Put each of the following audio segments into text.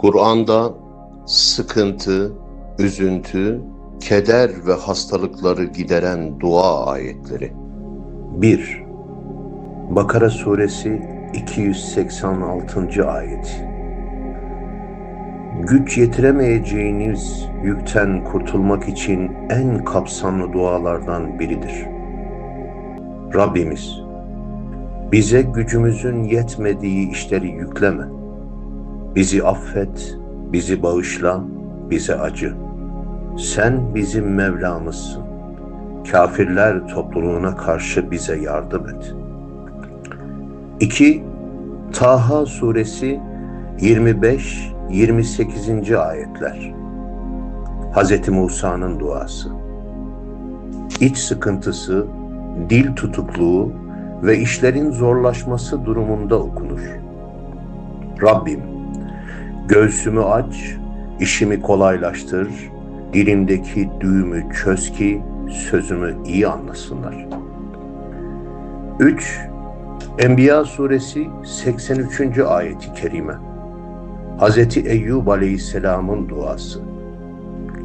Kur'an'da sıkıntı, üzüntü, keder ve hastalıkları gideren dua ayetleri. 1. Bakara suresi 286. ayet. Güç yetiremeyeceğiniz yükten kurtulmak için en kapsamlı dualardan biridir. Rabbimiz, bize gücümüzün yetmediği işleri yükleme. Bizi affet, bizi bağışla, bize acı. Sen bizim Mevlamızsın. Kafirler topluluğuna karşı bize yardım et. 2. Taha suresi 25-28. ayetler. Hz. Musa'nın duası. İç sıkıntısı, dil tutukluğu ve işlerin zorlaşması durumunda okunur. Rabbim, göğsümü aç, işimi kolaylaştır, dilimdeki düğümü çöz ki sözümü iyi anlasınlar. 3. Enbiya suresi 83. ayeti kerime. Hz. Eyyub aleyhisselamın duası.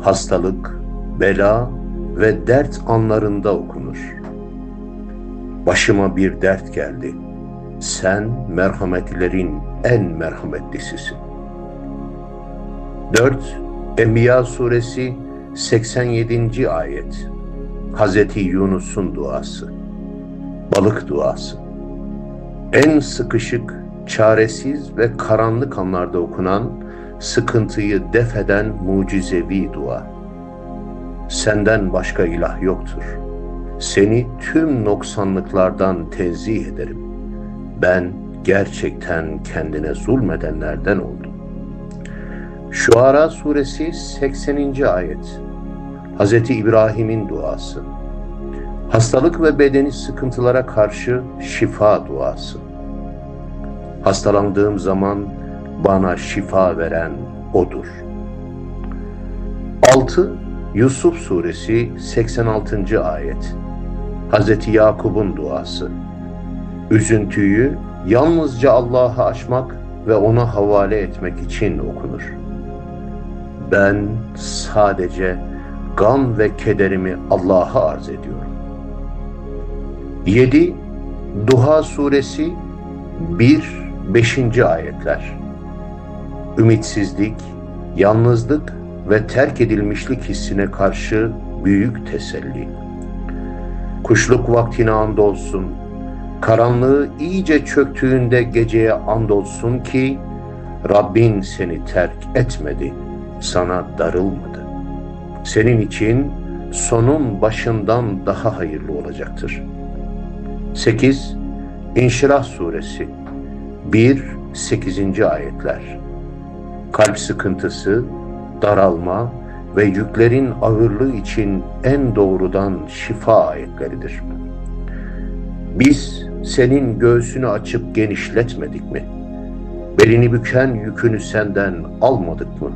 Hastalık, bela ve dert anlarında okunur. Başıma bir dert geldi. Sen merhametlerin en merhametlisisin. 4. Enbiya suresi 87. ayet. Hazreti Yunus'un duası. Balık duası. En sıkışık, çaresiz ve karanlık anlarda okunan, sıkıntıyı def eden mucizevi dua. Senden başka ilah yoktur. Seni tüm noksanlıklardan tenzih ederim. Ben gerçekten kendine zulmedenlerden oldum. Şuara suresi 80. ayet. Hz. İbrahim'in duası. Hastalık ve bedeni sıkıntılara karşı şifa duası. Hastalandığım zaman bana şifa veren O'dur. 6. Yusuf suresi 86. ayet. Hz. Yakub'un duası. Üzüntüyü yalnızca Allah'a açmak ve ona havale etmek için okunur. Ben sadece gam ve kederimi Allah'a arz ediyorum. 7. Duha suresi 1 5. ayetler. Ümitsizlik, yalnızlık ve terk edilmişlik hissine karşı büyük teselli. Kuşluk vaktine andolsun, karanlığı iyice çöktüğünde geceye andolsun ki Rabbin seni terk etmedi, sana darılmadı. Senin için sonun başından daha hayırlı olacaktır. 8. İnşirah Suresi 1-8. ayetler Kalp sıkıntısı, daralma ve yüklerin ağırlığı için en doğrudan şifa ayetleridir. Biz senin göğsünü açıp genişletmedik mi? Belini büken yükünü senden almadık mı?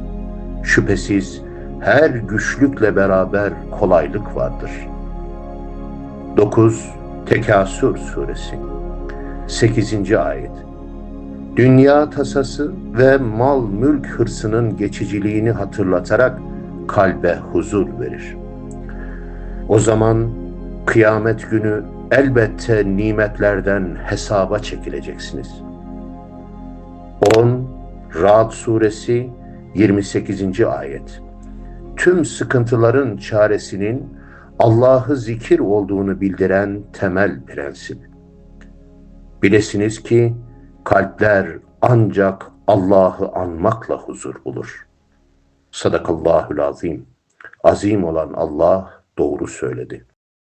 Şüphesiz her güçlükle beraber kolaylık vardır. 9. Tekasür Suresi 8. Ayet Dünya tasası ve mal mülk hırsının geçiciliğini hatırlatarak kalbe huzur verir. O zaman kıyamet günü elbette nimetlerden hesaba çekileceksiniz. 10. Ra'd Suresi 28. Ayet Tüm sıkıntıların çaresinin Allah'ı zikir olduğunu bildiren temel prensip. Bilesiniz ki kalpler ancak Allah'ı anmakla huzur bulur. Sadakallahül azim. Azim olan Allah doğru söyledi.